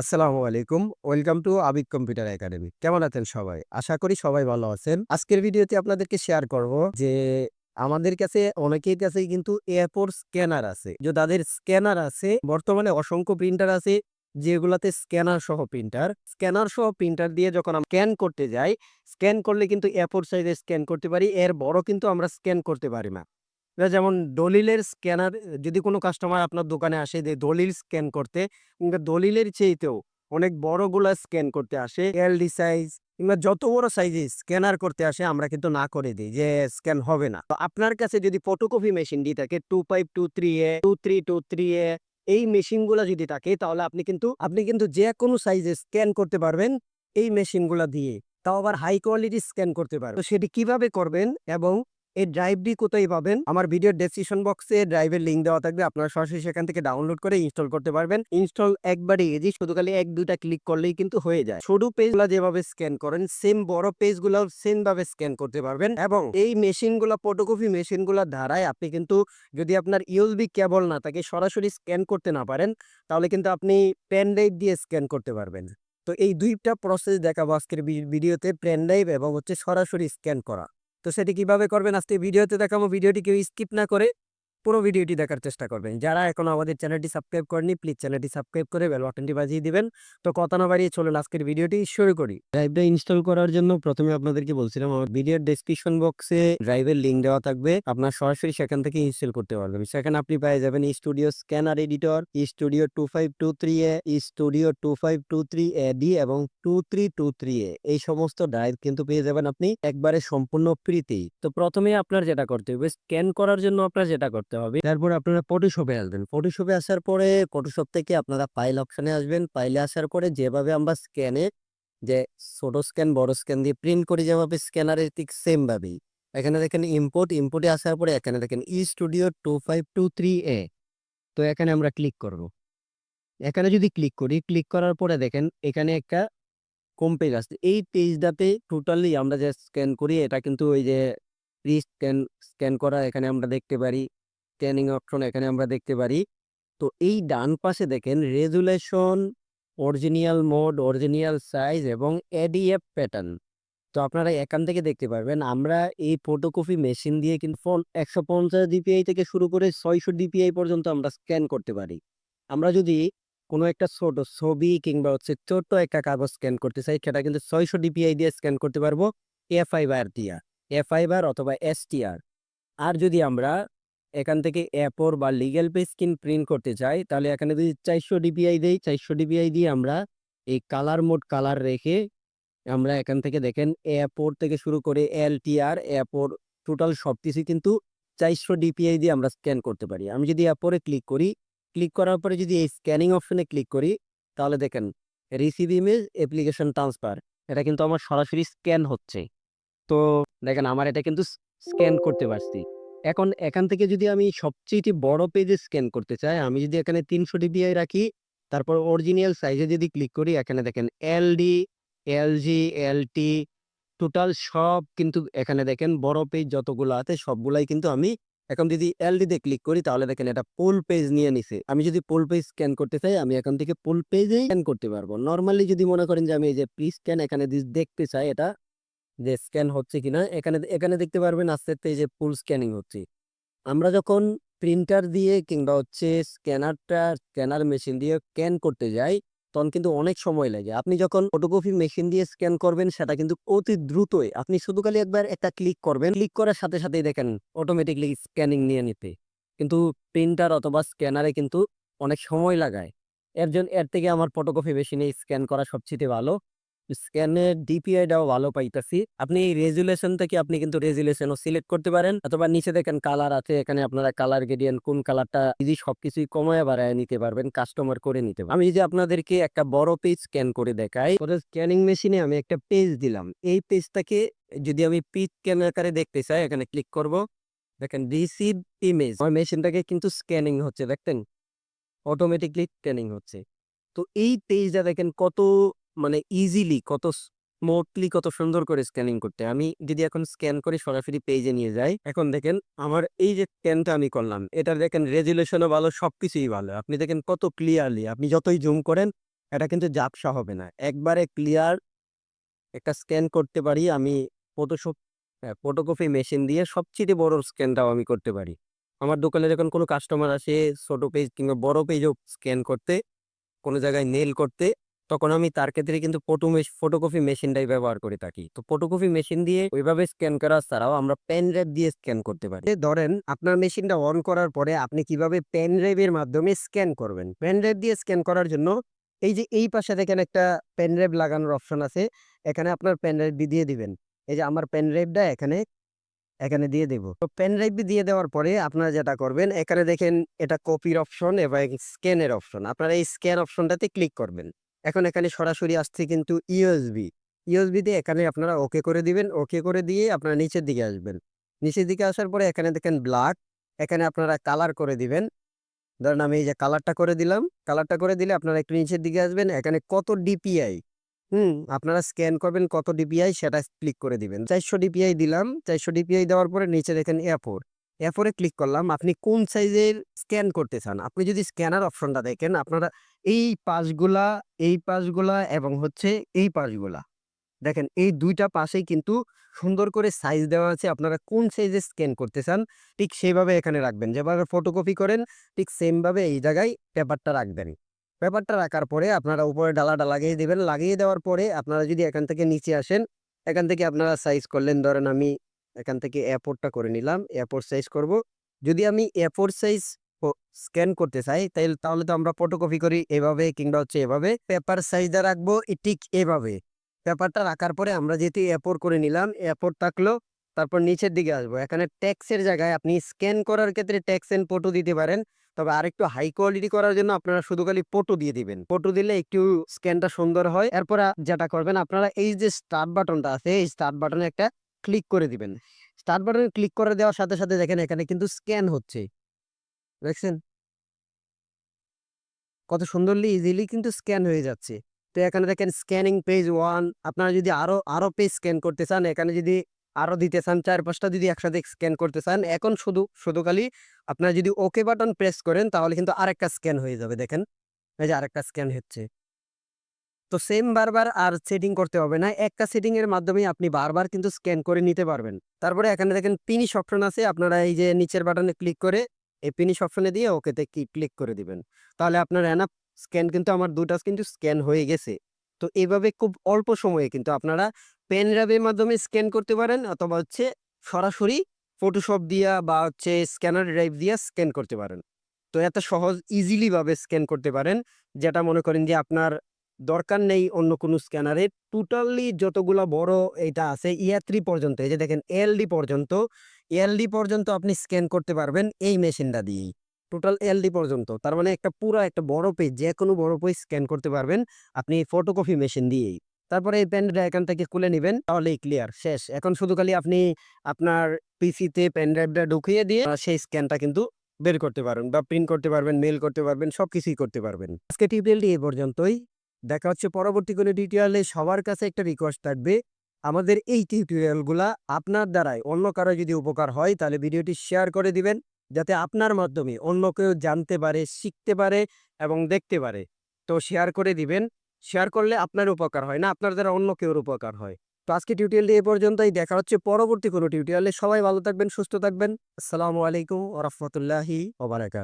আসসালামু আলাইকুম। Welcome to Abik computer academy. কেমন আছেন সবাই? আশা করি সবাই ভালো আছেন। আজকের ভিডিওতে আপনাদেরকে শেয়ার করব যে, আমাদের কাছে অনেকের কাছেই কিন্তু এয়ারপোর্ট স্ক্যানার আছে। যে তাদের স্ক্যানার আছে, বর্তমানে অসংখ্য প্রিন্টার আছে, যেগুলাতে স্ক্যানার সহ প্রিন্টার। স্ক্যানার সহ প্রিন্টার দিয়ে যখন আমরা স্ক্যান করতে যাই, স্ক্যান করলে কিন্তু এয়ারপোর্ট সাইজে স্ক্যান করতে পারি, এর বড় কিন্তু আমরা স্ক্যান করতে পারি না। যেমন দলিলের স্ক্যানার যদি কোনো কাস্টমার আপনার দোকানে আসে যে দলিল স্ক্যান করতে, কিংবা দলিলের চেয়েতেও অনেক বড়গুলা স্ক্যান করতে আসে এলডি সাইজ কিংবা যত বড় সাইজে স্ক্যানার করতে আসে, আমরা কিন্তু না করে দিই যে স্ক্যান হবে না। তো আপনার কাছে যদি ফটোকপি মেশিনটি থাকে two five two three A two three two three A এই মেশিনগুলো যদি থাকে, তাহলে আপনি কিন্তু আপনি কিন্তু যে কোনো সাইজে স্ক্যান করতে পারবেন এই মেশিনগুলো দিয়ে। তাও আবার হাই কোয়ালিটি স্ক্যান করতে পারবেন। তো সেটি কীভাবে করবেন এবং এই ড্রাইভটি কোথায় পাবেন? আমার ভিডিও ডেসক্রিপশন বক্সে ড্রাইভের লিঙ্ক দেওয়া থাকবে। আপনারা সরাসরি সেখান থেকে ডাউনলোড করে ইনস্টল করতে পারবেন। ইনস্টল একবারে ইজি শুধু খালি এক, দুইটা ক্লিক করলেই কিন্তু হয়ে যায়। ছোট পেজগুলো যেভাবে স্ক্যান করেন সেম বড় পেজগুলো সেম ভাবে স্ক্যান করতে পারবেন এবং এই মেশিনগুলো ফটোকপি মেশিনগুলো দ্বারাই আপনি কিন্তু যদি আপনার ইউএসবি কেবল না থাকে, সরাসরি স্ক্যান করতে না পারেন, তাহলে কিন্তু আপনি পেন ড্রাইভ দিয়ে স্ক্যান করতে পারবেন। তো এই দুইটা প্রসেস দেখাবো আজকের ভিডিওতে পেন ড্রাইভ এবং হচ্ছে সরাসরি স্ক্যান করা। তো সেটি কীভাবে করবেন? আজকে ভিডিওতে দেখাবো। ভিডিওটি কেউ স্কিপ না করে পুরো ভিডিওটি দেখার চেষ্টা করবেন। যারা এখন আমাদের চ্যানেলটি সাবস্ক্রাইব করেনি প্লিজ চ্যানেলটি সাবস্ক্রাইব করে বেল বাটনটি বাজিয়ে দিবেন। তো কথা না বাড়িয়ে চলুন, আজকের ভিডিওটি শুরু করি। ড্রাইভটা ইনস্টল করার জন্য প্রথমে আপনাদেরকে বলছিলাম, আমার ভিডিওর ডেসক্রিপশন বক্সে ড্রাইভের লিঙ্ক দেওয়া থাকবে। আপনার সরাসরি সেখান থেকে ইনস্টল করতে পারবেন। সেখানে আপনি পেয়ে যাবেন studio scanner editor studio two five two three A studio two five two three A D এবং two three two three A এই সমস্ত ড্রাইভ কিন্তু পেয়ে যাবেন আপনি একবারে সম্পূর্ণ ফ্রিতেই তো প্রথমে আপনার যেটা করতে হবে স্ক্যান করার জন্য আপনার যেটা করতে হবে তারপর আপনারা ফটোশপে আসবেন। ফটোশপে আসার পরে ফটোশপ থেকে আপনারা ফাইল অপশানে আসবেন। ফাইলে আসার পরে যেভাবে আমরা স্ক্যানে যে ছোট স্ক্যান বড় স্ক্যান দিয়ে প্রিন্ট করি, যেভাবে স্ক্যানারে ঠিক সেমভাবেই এখানে দেখেন ইম্পোর্ট ইম্পোর্টে আসার পরে এখানে দেখেন e studio two five two three A তো এখানে আমরা ক্লিক করব। এখানে যদি ক্লিক করি ক্লিক করার পরে দেখেন এখানে একটা কোম পেজ আসছে এই পেজটাতে টোটালি আমরা যে স্ক্যান করি, এটা কিন্তু ওই যে প্রি স্ক্যান স্ক্যান করা এখানে আমরা দেখতে পারি। স্ক্যানিং অপশন এখানে আমরা দেখতে পারি। তো এই ডান পাশে দেখেন resolution original mode original size এবং এডিএফ প্যাটার্ন তো আপনারা এখান থেকে দেখতে পারবেন, আমরা এই ফটোকপি মেশিন দিয়ে কিন্তু একশো পঞ্চাশ ডিপিআই থেকে শুরু করে ছয়শো ডিপিআই পর্যন্ত আমরা স্ক্যান করতে পারি। আমরা যদি কোনো একটা ছোট ছবি কিংবা হচ্ছে ছোট্ট একটা কাগজ স্ক্যান করতে চাই, সেটা কিন্তু ছয়শো ডিপিআই দিয়ে স্ক্যান করতে পারব এফআইবার দিয়া এফআইবার অথবা এসটিআর আর যদি আমরা এখান থেকে অ্যাপোর বা লিগেল পে স্ক্রিন প্রিন্ট করতে চাই, তাহলে এখানে যদি চারশো ডিপিআই দেই, চারশো ডিপিআই দিয়ে আমরা এই কালার মোড কালার রেখে আমরা এখান থেকে দেখেন এয়ারপোর্ট থেকে শুরু করে এলটিআর অ্যাপোর টোটাল সব কিছু কিন্তু চারশো ডিপিআই দিয়ে আমরা স্ক্যান করতে পারি। আমি যদি অ্যাপোরে ক্লিক করি ক্লিক করার পরে যদি এই স্ক্যানিং অপশনে ক্লিক করি, তাহলে দেখেন রিসিভ ইমেজ অ্যাপ্লিকেশন ট্রান্সফার এটা কিন্তু আমার সরাসরি স্ক্যান হচ্ছে। তো দেখেন, আমার এটা কিন্তু স্ক্যান করতে পারছি। এখন এখান থেকে যদি আমি সবচেয়ে বড় পেজে স্ক্যান করতে চাই, আমি যদি এখানে তিনশো ডিপিআই রাখি, তারপর অরিজিনাল সাইজে যদি ক্লিক করি, এখানে দেখেন এলডি এলজি এলটি টোটাল সব কিন্তু এখানে দেখেন বড় পেজ যতগুলো আছে, সবগুলাই কিন্তু আমি এখন যদি এলডি তে ক্লিক করি, তাহলে দেখেন এটা ফুল পেজ নিয়ে নিছে। আমি যদি ফুল পেজ স্ক্যান করতে চাই, আমি এখান থেকে ফুল পেজে স্ক্যান করতে পারব। নর্মালি যদি মনে করেন যে আমি এই যে প্রি স্ক্যান এখানে দেখতে চাই, এটা যে স্ক্যান হচ্ছে কিনা, এখানে এখানে দেখতে পারবেন আস্তে আস্তে যে ফুল স্ক্যানিং হচ্ছে। আমরা যখন প্রিন্টার দিয়ে কিংবা হচ্ছে স্ক্যানারটা স্ক্যানার মেশিন দিয়ে স্ক্যান করতে যাই, তখন কিন্তু অনেক সময় লাগে। আপনি যখন ফটোকপি মেশিন দিয়ে স্ক্যান করবেন, সেটা কিন্তু অতি দ্রুতই আপনি শুধু খালি একবার একটা ক্লিক করবেন। ক্লিক করার সাথে সাথেই দেখেন অটোমেটিকলি স্ক্যানিং নিয়ে নিতে। কিন্তু প্রিন্টার অথবা স্ক্যানারে কিন্তু অনেক সময় লাগায়। এর জন্য এর থেকে আমার ফটোকপি মেশিনে স্ক্যান করা সবচেয়ে ভালো। স্ক্যানের ডিপিআইটাও ভালো পাইতেছি। আপনি এই রেজুলেশন থেকে আপনি কিন্তু রেজুলেশনও সিলেক্ট করতে পারেন, অথবা নিচে দেখেন কালার আছে, এখানে আপনারা কালার গ্রেডিয়েন্ট কোন কালারটা ইজি সবকিছুই কমায় বাড়ায় নিতে পারবেন কাস্টমার করে নিতে পারবেন। আমি যদি আপনাদেরকে একটা বড় পেজ স্ক্যান করে দেখাই স্ক্যানিং মেশিনে আমি একটা পেজ দিলাম। এই পেজটাকে যদি আমি পিচ স্ক্যান আকারে দেখতে চাই, এখানে ক্লিক করব। দেখেন রিসিভ ইমেজ আমার মেশিনটাকে কিন্তু স্ক্যানিং হচ্ছে দেখতেন অটোমেটিকলি স্ক্যানিং হচ্ছে। তো এই পেজটা দেখেন কত মানে ইজিলি কত স্মুথলি কত সুন্দর করে স্ক্যানিং করতে। আমি যদি এখন স্ক্যান করে, সরাসরি পেজে নিয়ে যাই, এখন দেখেন আমার এই যে স্ক্যানটা আমি করলাম, এটা দেখেন রেজুলেশনও ভালো সব কিছুই ভালো। আপনি দেখেন কত ক্লিয়ারলি আপনি যতই জুম করেন, এটা কিন্তু ঝাপসা হবে না। একবারে ক্লিয়ার একটা স্ক্যান করতে পারি, আমি ফটোশপ ফটোকপি মেশিন দিয়ে সবচেয়ে বড় স্ক্যানটাও আমি করতে পারি। আমার দোকানে যখন কোনো কাস্টমার আসে, ছোট পেজ কিংবা বড় পেজও স্ক্যান করতে, কোনো জায়গায় নেল করতে তখন আমি তার ক্ষেত্রে কিন্তু ফটো ফটোকপি মেশিনটাই ব্যবহার করে থাকি। তো ফটোকপি মেশিন দিয়ে ওইভাবে স্ক্যান করা ছাড়াও আমরা পেন ড্রাইভ দিয়ে স্ক্যান করতে পারি। ধরেন, আপনার মেশিনটা অন করার পরে আপনি কীভাবে পেন ড্রাইভের মাধ্যমে স্ক্যান করবেন? পেন ড্রাইভ দিয়ে স্ক্যান করার জন্য এই যে এই পাশে দেখেন একটা পেন ড্রাইভ লাগানোর অপশন আছে। এখানে আপনার পেন ড্রাইভ দিয়ে দিবেন। এই যে আমার পেন ড্রাইভটা এখানে এখানে দিয়ে দেব। তো পেন ড্রাইভ দিয়ে দেওয়ার পরে আপনারা যেটা করবেন, এখানে দেখেন এটা কপির অপশন এবং স্ক্যানের অপশন আপনারা এই স্ক্যান অপশনটাতে ক্লিক করবেন। এখন এখানে সরাসরি আসছে কিন্তু ইউএসবি ইউএসবি দিয়ে এখানে আপনারা ওকে করে দিবেন। ওকে করে দিয়ে আপনারা নিচের দিকে আসবেন। নিচের দিকে আসার পরে এখানে দেখেন ব্ল্যাক এখানে আপনারা কালার করে দিবেন। ধরেন আমি এই যে কালারটা করে দিলাম। কালারটা করে দিলে আপনারা একটু নিচের দিকে আসবেন। এখানে কত ডিপিআই হুম, আপনারা স্ক্যান করবেন কত ডিপিআই সেটা ক্লিক করে দিবেন। চারশো ডিপিআই দিলাম। চারশো ডিপিআই দেওয়ার পরে নিচে দেখেন এফোর এফোরে ক্লিক করলাম, আপনি কোন সাইজের স্ক্যান করতে চান? আপনি যদি স্ক্যানার অপশনটা দেখেন, আপনারা এই পাশগুলা এই পাশগুলা এবং হচ্ছে এই পাশগুলা। দেখেন, এই দুইটা পাশেই কিন্তু সুন্দর করে সাইজ দেওয়া আছে, আপনারা কোন সাইজে স্ক্যান করতে চান, ঠিক সেইভাবে এখানে রাখবেন। যেভাবে ফটোকপি করেন, ঠিক সেমভাবে এই জায়গায় পেপারটা রাখবেন। পেপারটা রাখার পরে আপনারা উপরে ডালাটা লাগিয়ে দেবেন। লাগিয়ে দেওয়ার পরে আপনারা যদি এখান থেকে নিচে আসেন, এখান থেকে আপনারা সাইজ করলেন, ধরেন আমি এখান থেকে এয়ারপোর্টটা করে নিলাম। এয়ারপোর্ট সাইজ করব। যদি আমি এয়ারপোর্ট সাইজ স্ক্যান করতে চাই, তাইলে, তাহলে তো আমরা ফটোকপি করি এভাবে কিংবা হচ্ছে এভাবে। পেপার সাইজটা রাখব ঠিক এভাবে। পেপারটা রাখার পরে আমরা যেহেতু এয়ারপোর্ট করে নিলাম এয়ারপোর্ট থাকল, তারপর নিচের দিকে আসব। এখানে ট্যাক্সের জায়গায় আপনি স্ক্যান করার ক্ষেত্রে ট্যাক্স এন্ড ফটো দিতে পারেন। তবে আরেকটু হাই কোয়ালিটি করার জন্য আপনারা শুধু খালি ফটো দিয়ে দিবেন। ফটো দিলে একটু স্ক্যানটা সুন্দর হয়। এরপর যেটা করবেন, আপনারা এই যে স্টার্ট বাটনটা আছে, এই স্টার্ট বাটনে একটা ক্লিক করে দিবেন। স্টার্ট বাটনে ক্লিক করে দেওয়ার সাথে সাথে দেখেন এখানে কিন্তু স্ক্যান হচ্ছে। দেখছেন? কত সুন্দরলি ইজিলি কিন্তু স্ক্যান হয়ে যাচ্ছে। তো এখানে দেখেন স্ক্যানিং পেজ ওয়ান আপনারা যদি আরও আরও পেজ স্ক্যান করতে চান, এখানে যদি আরও দিতে চান, চার পাঁচটা যদি একসাথে স্ক্যান করতে চান, এখন শুধু শুধু খালি আপনারা যদি ওকে বাটন প্রেস করেন, তাহলে কিন্তু আরেকটা স্ক্যান হয়ে যাবে, দেখেন? এই যে আরেকটা স্ক্যান হচ্ছে। তো সেম বারবার আর সেটিং করতে হবে না। একটা সেটিং এর মাধ্যমে আপনি বারবার কিন্তু স্ক্যান করে নিতে পারবেন। তারপরে এখানে দেখেন পিনিশ অপশন আছে। আপনারা এই যে নিচের বাটনে ক্লিক করে এই পিনিশ অপশনে দিয়ে ওকেতে ক্লিক করে দিবেন। তাহলে আপনার এনাফ স্ক্যান কিন্তু আমার দুটা কিন্তু স্ক্যান হয়ে গেছে। তো এইভাবে খুব অল্প সময়ে কিন্তু আপনারা পেন ড্রাইভের মাধ্যমে স্ক্যান করতে পারেন অথবা হচ্ছে সরাসরি ফটোশপ দিয়া বা হচ্ছে স্ক্যানার ড্রাইভ দিয়া স্ক্যান করতে পারেন। তো এত সহজ ইজিলি ভাবে স্ক্যান করতে পারেন, যেটা মনে করেন যে আপনার দরকার নেই অন্য কোনো স্ক্যানারে। টোটালি যতগুলা বড় এটা আছে ইয়া থ্রি পর্যন্ত, এই যে দেখেন এলডি পর্যন্ত এলডি পর্যন্ত আপনি স্ক্যান করতে পারবেন এই মেশিনটা দিয়েই। টোটাল এলডি পর্যন্ত, তার মানে একটা পুরো একটা বড় পেজ যে কোনো বড় পেজ স্ক্যান করতে পারবেন আপনি ফটোকপি মেশিন দিয়েই। তারপরে এই পেন এখান থেকে খুলে নেবেন, তাহলেই ক্লিয়ার শেষ। এখন শুধু খালি আপনি আপনার পিসিতে পেন ড্রাইভটা ঢুকিয়ে দিয়ে সেই স্ক্যানটা কিন্তু বের করতে পারবেন বা প্রিন্ট করতে পারবেন মেল করতে পারবেন সব কিছুই করতে পারবেন। আজকে টিউটোরিয়ালটি এই পর্যন্তই। দেখা হচ্ছে পরবর্তী কোনো টিউটোরিয়ালে সবার কাছে একটা রিকোয়েস্ট থাকবে। আমাদের এই টিউটোরিয়ালগুলা আপনার দ্বারাই অন্য কারও যদি উপকার হয় তাহলে ভিডিওটি শেয়ার করে দিবেন, যাতে আপনার মাধ্যমে অন্য কেউ জানতে পারে, শিখতে পারে এবং দেখতে পারে। তো শেয়ার করে দিবেন শেয়ার করলে আপনার উপকার হয় না, আপনার দ্বারা অন্য কেউর উপকার হয়। তো আজকে টিউটোরিয়ালটি এ পর্যন্তই, দেখা হচ্ছে পরবর্তী কোনো টিউটোরিয়ালে সবাই ভালো থাকবেন, সুস্থ থাকবেন। আসসালামু আলাইকুম ওরহমতুল্লাহি ওবারাকাত